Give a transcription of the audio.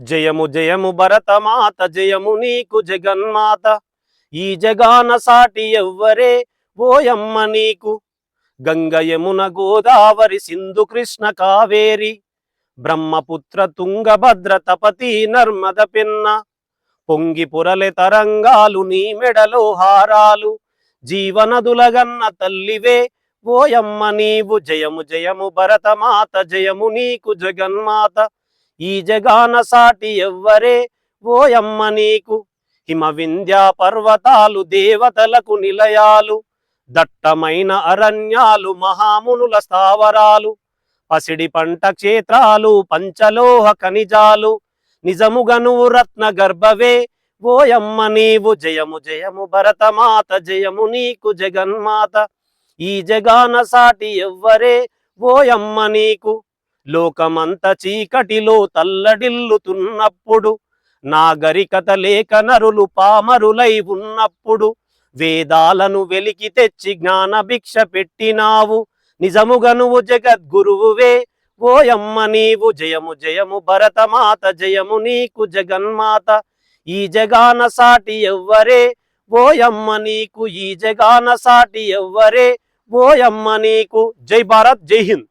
జయము జయము భరతమాత జయము నీకు జగన్మాత. ఈ జగాన సాటి ఎవ్వరే? ఓయమ్మ నీకు. గంగ యమున గోదావరి సింధు కృష్ణ కావేరి. బ్రహ్మపుత్ర తుంగభద్ర తపతి నర్మద పిన్న. పొంగి పురలె తరంగాలు నీ మెడలో హారాలు. జీవనదులగన్న తల్లివే? ఓయమ్మ నీవు. జయము జయము భరతమాత జయము నీకు జగన్మాత. ఈ జగాన సాటి ఎవ్వరే? ఓయమ్మ నీకు. హిమవింధ్యా పర్వతాలు దేవతలకు నిలయాలు. దట్టమైన అరణ్యాలు మహామునుల స్థావరాలు. పసిడి పంట క్షేత్రాలు పంచలోహ ఖనిజాలు. నిజముగను రత్న గర్భవే. ఓయమ్మ నీవు జయము జయము భరతమాత జయము నీకు జగన్మాత. ఈ జగాన సాటి ఎవ్వరే? ఓయమ్మ నీకు. లోకమంత చీకటిలో తల్లడిల్లుతున్నప్పుడు నాగరికత లేక నరులు పామరులై ఉన్నప్పుడు వేదాలను వెలికి తెచ్చి జ్ఞాన భిక్ష పెట్టినావు. నిజముగా నువ్వు జగద్గురువువే. ఓయమ్మ నీవు జయము జయము భరతమాత జయము నీకు జగన్మాత. ఈ జగాన సాటి ఎవ్వరే. ఓయమ్మ నీకు ఈ జగాన సాటి ఎవ్వరే. ఓయమ్మ నీకు జై భారత్ జై హింద్.